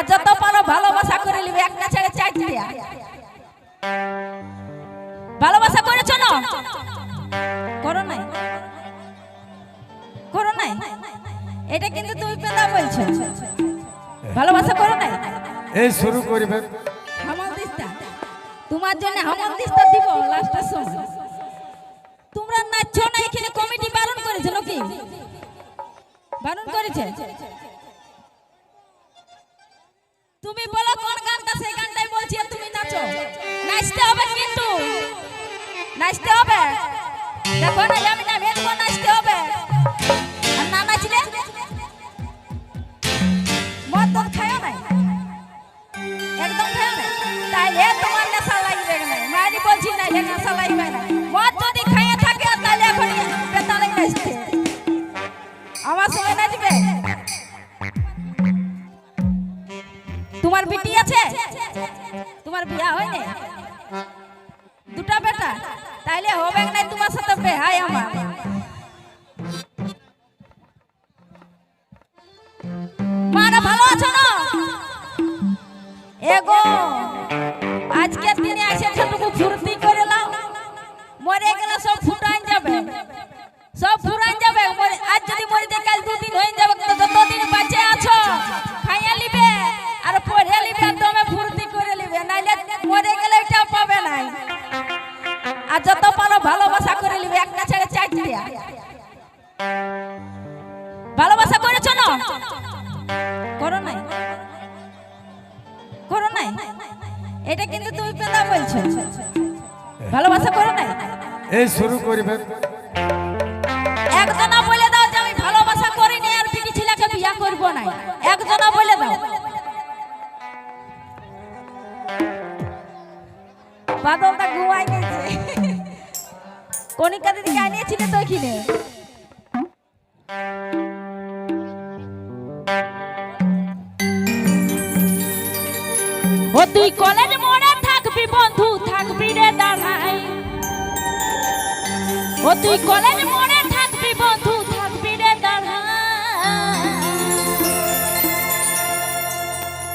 আর যত পারো ভালোবাসা করে নিবে একটা ছেড়ে চারটে ভালোবাসা করেছ না? করো নাই। করো নাই। এটা কিন্তু তুমি পেদা বলছো। ভালোবাসা করো নাই? এই শুরু করিবে হামাল দিস্তা তোমার জন্য হামাল দিস্তা দিব লাস্টের সময়। তোমরা নাচছো না এখানে কমিটি বারণ করেছে নাকি? বারণ করেছে? তুমি বলো কোন গানটা, সেই গানটাই বলছি আর তুমি নাচো। নাচতে হবে কিন্তু। নাচতে হবে। দেখো না, আমি না ভেদ নাচতে হবে। মারা না এগো, আজকের দিনে এসে ছোটকু ফুর্তি করে নাও, মরে গেলে সব ফুটান যাবে। সব ফুরান যাবে আজ যদি মরিতে কাল দুদিন হয়ে এটা কিন্তু তুমি পেদা বলছো। ভালোবাসা করো নাই? এই শুরু করিবে একজনা বলে দাও যে আমি ভালোবাসা করি করিনি আর বিটি ছেলেকে বিয়া করব না একজনা বলে দাও। বাদলটা ঘুমাই গেছে। কণিকা দিদিকে আনিয়েছিলে তো এখানে? তুই কলেজ মোড়ে থাকবি বন্ধু, থাকবি রে দাঁড়াই। ও তুই কলেজ মোড়ে থাকবি বন্ধু, থাকবি রে দাঁড়াই।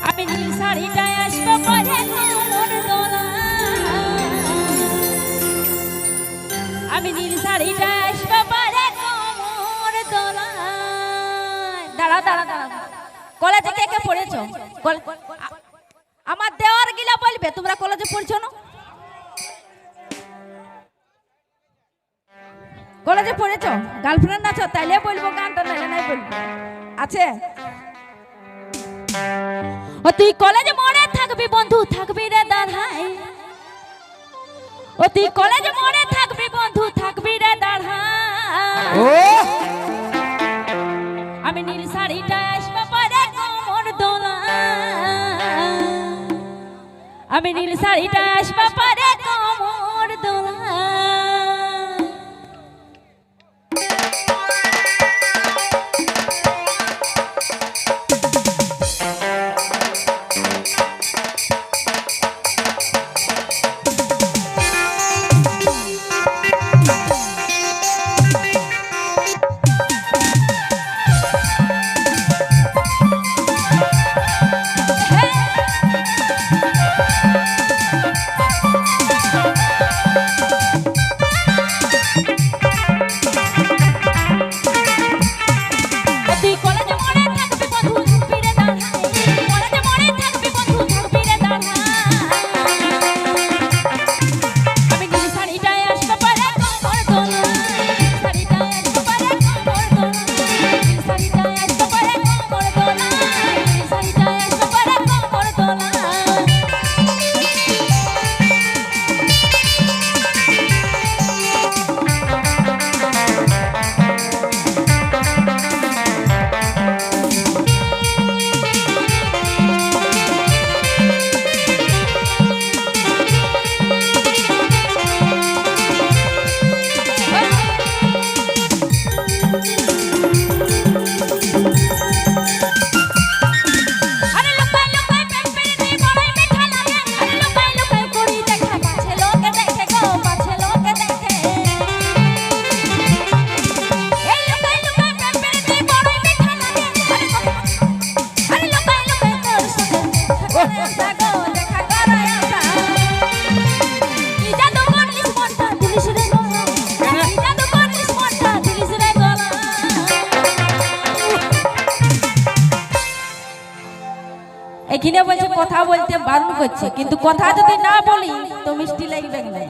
আমি নীল শাড়িটায় আসব পরে আমি নীল শাড়িটায় আসব পরে কোমর দোলায়। দাঁড়া দাঁড়া দাঁড়া। কলেজে কে কে পড়েছো? আমার দেওয়ার গিলা বলবে, তোমরা কলেজে পড়ছো না? কলেজে পড়েছো? গার্লফ্রেন্ড আছো? তাইলে বলব, গানটা নাইলে নাই বলব। আছে? ও, তুই কলেজে মনে থাকবি বন্ধু, থাকবি রে দাঁড়াই। ও, তুই কলেজে মনে থাকবি বন্ধু, থাকবি রে দাঁড়াই। আমি নীল শাড়িটা আসব পরে কোমর বলতে বারণ করছে, কিন্তু কথা যদি না বলি, তো মিষ্টি লাগবে না।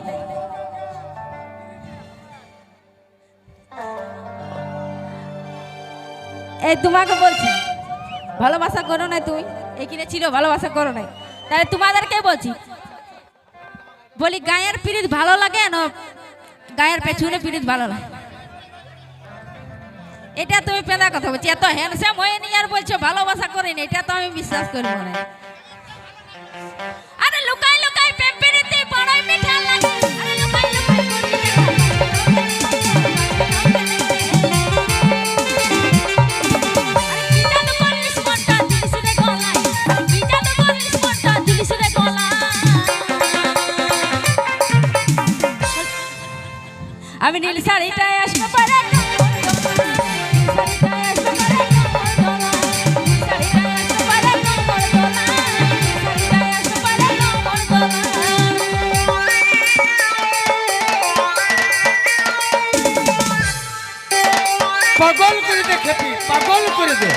এই তোমাকে বলছি, ভালোবাসা করো না তুই এখানে ছিল, ভালোবাসা করো না তাহলে তোমাদেরকে বলছি, বলি গায়ের পিরিত ভালো লাগে না গায়ের পেছনে পিরিত ভালো লাগে? এটা তুমি পেলা কথা বলছি, এত হ্যান্ডসাম হয়ে নি আর বলছো ভালোবাসা করেনি, এটা তো আমি বিশ্বাস করব না শাড়িটায় আসব পারে পাগল করে দে খেপি পাগল করে দে।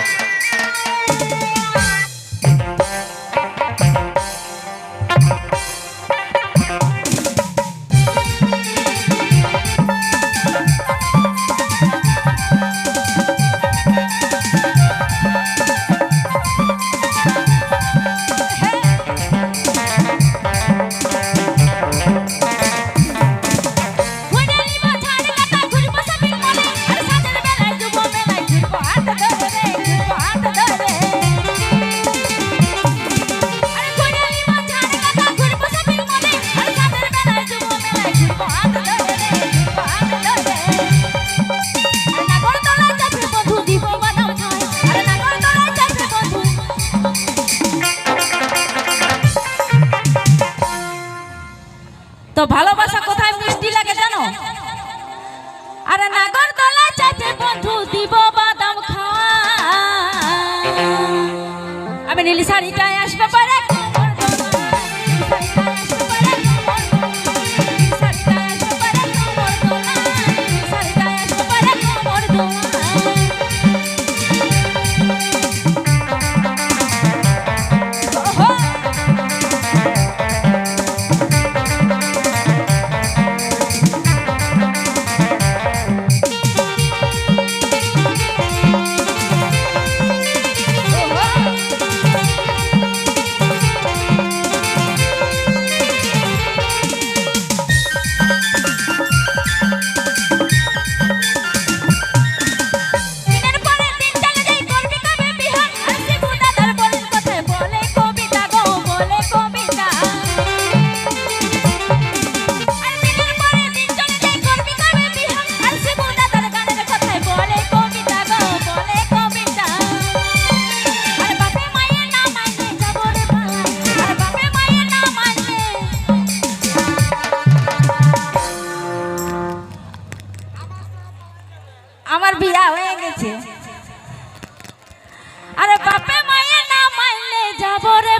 আমি নীল শাড়িটায় আসবে পারে। বিয়া হয়ে গেছে। আরে বাপে মায়ের না মাইলে যাব রে